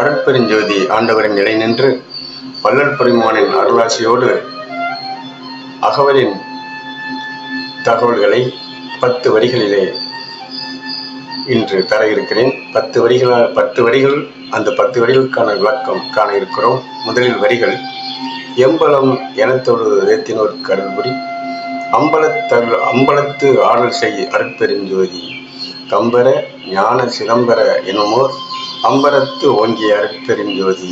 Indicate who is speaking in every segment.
Speaker 1: அருட்பெருஞ்சோதி ஆண்டவரின் நிலை நின்று வள்ளல் பெருமானின் அருளாசியோடு அகவலின் தகவல்களை பத்து வரிகளிலே இன்று தர இருக்கிறேன். பத்து வரிகளால் பத்து வரிகள் அந்த பத்து வரிகளுக்கான விளக்கம் காண இருக்கிறோம். முதலில் வரிகள் எம்பலம் எனத்தொரு ஏத்தினோர் கருள்புரி அம்பலத்தர் அம்பலத்து ஆடல் செய் அருட்பெருஞ்சோதி கம்பர ஞான சிதம்பர என்னமோ அம்பரத்து ஓங்கிய அருட்பெருஞ்சோதி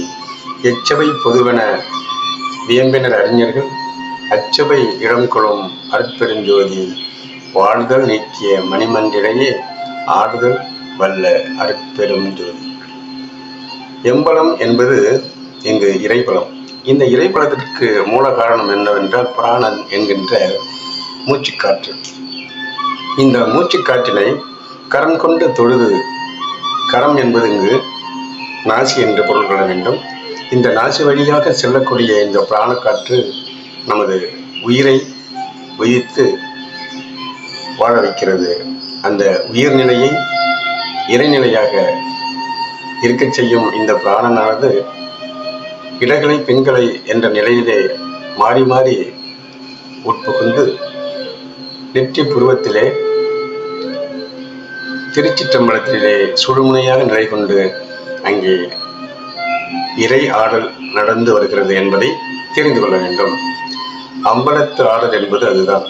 Speaker 1: எச்சபை பொதுவென வியம்பினர் அறிஞர்கள். அச்சபை இடம் அருட்பெருஞ்சோதி வாழ்தல் நீக்கிய மணிமண்டிடையே ஆடுதல் வல்ல அருட்பெரும் ஜோதி எம்பலம் என்பது இங்கு இறைபலம். இந்த இறைபலத்திற்கு மூல காரணம் என்னவென்றால் பிராணன் என்கின்ற மூச்சுக்காற்று. இந்த மூச்சுக்காற்றினை கரம் கொண்டு தொழுது கரம் என்பது இங்கு நாசி என்று பொருள் கொள்ள வேண்டும். இந்த நாசி வழியாக செல்லக்கூடிய இந்த பிராணக்காற்று நமது உயிரை உயிர்த்து வாழ வைக்கிறது. அந்த உயிர்நிலையை இறைநிலையாக இருக்கச் செய்யும் இந்த பிராணனானது இடகளை பெண்களை என்ற நிலையிலே மாறி மாறி உட்புகுந்து நெற்றி புருவத்திலே திருச்சிற்றம்பலத்திலே சுழுமுனையாக நிலை கொண்டு அங்கே இறை ஆடல் நடந்து வருகிறது என்பதை தெரிந்து கொள்ள வேண்டும். அம்பலத்து ஆடல் என்பது அதுதான்.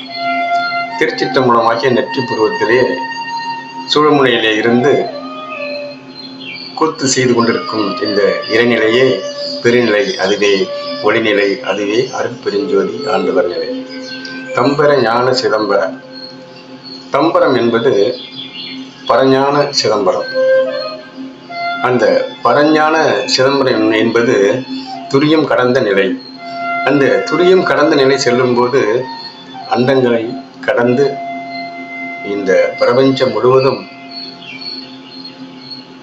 Speaker 1: திருச்சிற்றம்பலமாகிய நெற்றி புருவத்திலே சுழுமுனையிலே இருந்து கூத்து செய்து கொண்டிருக்கும் இந்த இறைநிலையே பெருநிலை அதுவே ஒளிநிலை அதுவே அருட்பெருஞ்சோதி ஆண்டவர் நிலை. தம்பர ஞான சிதம்பர. தம்பரம் என்பது பரஞான சிதம்பரம். அந்த பரஞான சிதம்பரம் என்பது துரியம் கடந்த நிலை. அந்த துரியம் கடந்த நிலை செல்லும்போது அண்டங்களை கடந்து இந்த பிரபஞ்சம் முழுவதும்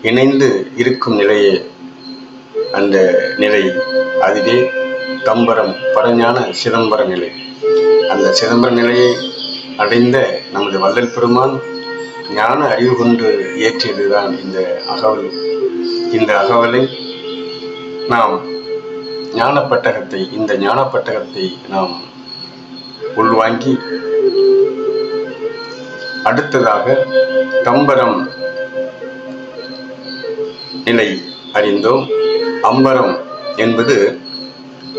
Speaker 1: இணைந்து இருக்கும் நிலையே அந்த நிலை. அதுவே தம்பரம் பரஞான சிதம்பர நிலை. அந்த சிதம்பர நிலையை அடைந்த நமது வள்ளல் பெருமான் ஞான அறிவு கொண்டு இயற்றியதுதான் இந்த அகவல். இந்த அகவலை நாம் ஞானப்பட்டகத்தை இந்த ஞானப்பட்டகத்தை நாம் உள்வாங்கி அடுத்ததாக தம்பரம் நிலை அறிந்தோம். அம்பரம் என்பது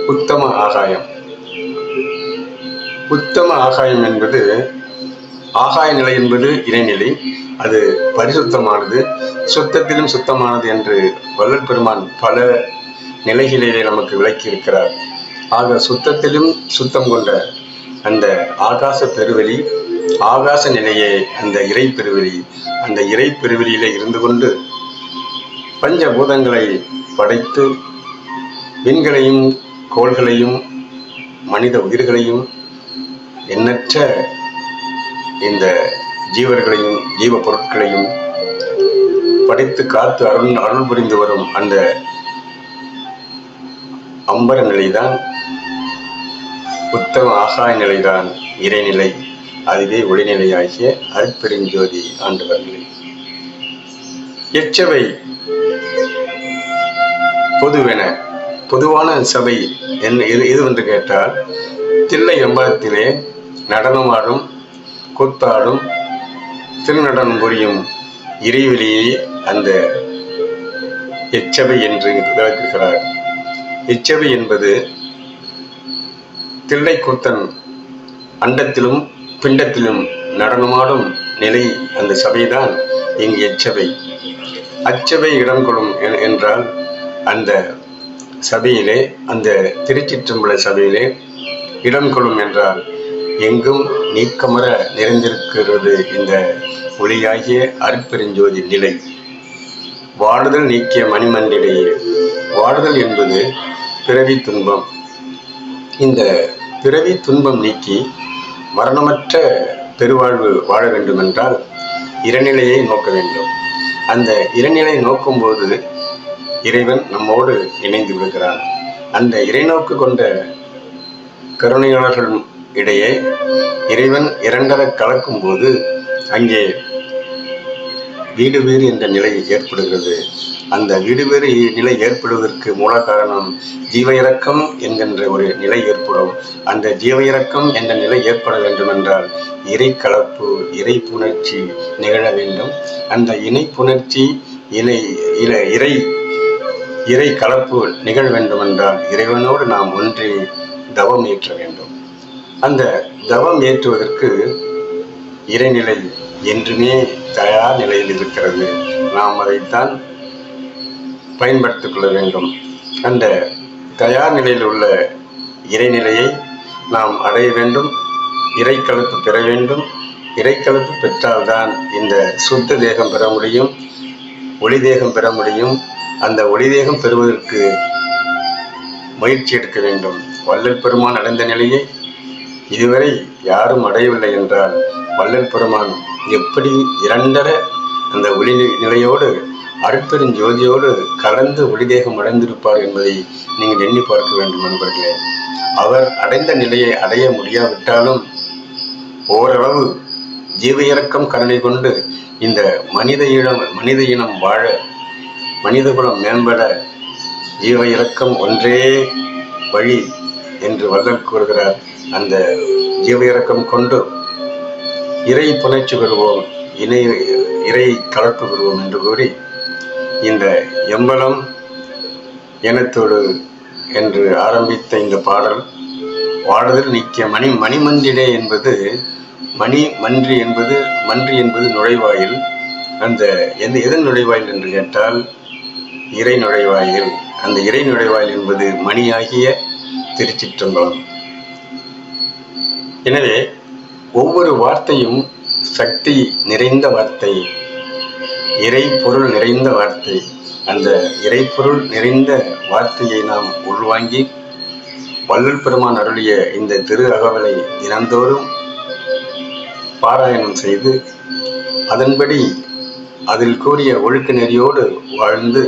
Speaker 1: உத்தம ஆகாயம். உத்தம ஆகாயம் என்பது ஆகாய நிலை என்பது இறைநிலை. அது பரிசுத்தமானது. சுத்தத்திலும் சுத்தமானது என்று வள்ளல் பெருமான் பல நிலைகளிலே நமக்கு விளக்கி இருக்கிறார் ஆக சுத்தத்திலும் சுத்தம் கொண்ட அந்த ஆகாச பெருவெளி ஆகாச நிலையே அந்த இறை பெருவெளி. அந்த இறை பெருவெளியிலே இருந்து கொண்டு பஞ்சபூதங்களை படைத்து விண்களையும் கோள்களையும் மனித உயிர்களையும் எண்ணற்ற இந்த ஜீவர்களையும் ஜீவ பொருட்களையும் படைத்து காத்து அருள் அருள் புரிந்து வரும் அந்த அம்பர நிலைதான் உத்தம ஆகாய நிலைதான் இறைநிலை அதுவே ஒளிநிலையாகிய அருட்பெருஞ்சோதி ஆண்டவர் எச்சவை பொதுவென பொதுவான சபை என்ன எது எதுவென்று கேட்டால் தில்லை அம்பலத்திலே நடனமாடும் கூத்தாடும் திருநடனம் புரியும் இறைவெளியே அந்த எச்சபை என்று விளக்குகிறார். எச்சபை என்பது தில்லை கூத்தன் அண்டத்திலும் பிண்டத்திலும் நடனமாடும் நிலை அந்த சபைதான் இங்கு எச்சபை. அச்சபை இடம் கொள்ளும் என்றால் அந்த சபையிலே அந்த திருச்சிற்றம்பல சபையிலே இடம் கொள்ளும் என்றால் எங்கும் நீக்கமர நிறைந்திருக்கிறது இந்த ஒளியாகிய அருப்பெருஞ்சோதி நிலை. வாடுதல் நீக்கிய மணிமண்டிடையே. வாடுதல் என்பது பிறவி துன்பம். இந்த பிறவி துன்பம் நீக்கி மரணமற்ற பெருவாழ்வு வாழ வேண்டுமென்றால் இறநிலையை நோக்க வேண்டும். அந்த இறைநிலை நோக்கும்போது இறைவன் நம்மோடு இணைந்து விடுகிறான். அந்த இறைநோக்கு கொண்ட கருணையாளர்கள் இடையே இறைவன் இரண்டர கலக்கும் போது அங்கே வீடு வேறு என்ற நிலை ஏற்படுகிறது. அந்த வீடு வேறு நிலை ஏற்படுவதற்கு மூல காரணம் ஜீவ இறக்கம் என்கின்ற ஒரு நிலை ஏற்படும். அந்த ஜீவ இறக்கம் என்ற நிலை ஏற்பட வேண்டும் என்றால் இறை கலப்பு இறை புணர்ச்சி நிகழ வேண்டும். அந்த இணை புணர்ச்சி இணை இறை இறை கலப்பு நிகழ வேண்டும் என்றால் இறைவனோடு நாம் ஒன்றி தவம் ஏற்ற வேண்டும். அந்த தவம் ஏற்றுவதற்கு இறைநிலை என்றுமே தயார் நிலையில் இருக்கிறது. நாம் அதைத்தான் பயன்படுத்திக் கொள்ள வேண்டும். அந்த தயார் நிலையில் உள்ள இறைநிலையை நாம் அடைய வேண்டும். இறைக்கலப்பு பெற வேண்டும். இறைக்கலப்பு பெற்றால்தான் இந்த சுத்த தேகம் பெற முடியும் ஒளி தேகம் பெற முடியும். அந்த ஒளி தேகம் பெறுவதற்கு முயற்சி எடுக்க வேண்டும். வள்ளல் பெருமான் அடைந்த நிலையை இதுவரை யாரும் அடையவில்லை என்றால் வள்ளல் பெருமான் எப்படி இரண்டர அந்த ஒளி நி- நிலையோடு அருட்பெருஞ்சோதியோடு கலந்து ஒளிதேகம் அடைந்திருப்பார் என்பதை நீங்கள் எண்ணி பார்க்க வேண்டும் நண்பர்களே. அவர் அடைந்த நிலையை அடைய முடியாவிட்டாலும் ஓரளவு ஜீவ இறக்கம் கருணை கொண்டு இந்த மனித இனம் மனித இனம் வாழ மனிதகுலம் மேம்பட ஜீவ இறக்கம் ஒன்றே வழி என்று வள்ளல் கூறுகிறார். அந்த ஜீவ இறக்கம் கொண்டு இறை புணர்ச்சி பெறுவோம் இணை இறை கலப்பு பெறுவோம் என்று கூறி இந்த எம்பலம் எனத்தோடு என்று ஆரம்பித்த இந்த பாடல் வாடுதல் நிற்க மணி மணிமன்றிடே என்பது மணி மன்றி என்பது மன்றி என்பது நுழைவாயில். அந்த எந்த எதன் நுழைவாயில் என்று கேட்டால் இறை நுழைவாயில். அந்த இறை நுழைவாயில் என்பது மணியாகிய திருச்சிற்றம்பலம். எனவே ஒவ்வொரு வார்த்தையும் சக்தி நிறைந்த வார்த்தை இறை பொருள் நிறைந்த வார்த்தை. அந்த இறை பொருள் நிறைந்த வார்த்தையை நாம் உள்வாங்கி வள்ளல் பெருமான் அருளிய இந்த திரு அகவலை தினந்தோறும் பாராயணம் செய்து அதன்படி அதில் கூறிய ஒழுக்க நெறியோடு வாழ்ந்து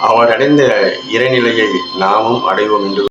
Speaker 1: அவர் அடைந்த இறைநிலையை நாமும் அடைவோம் என்று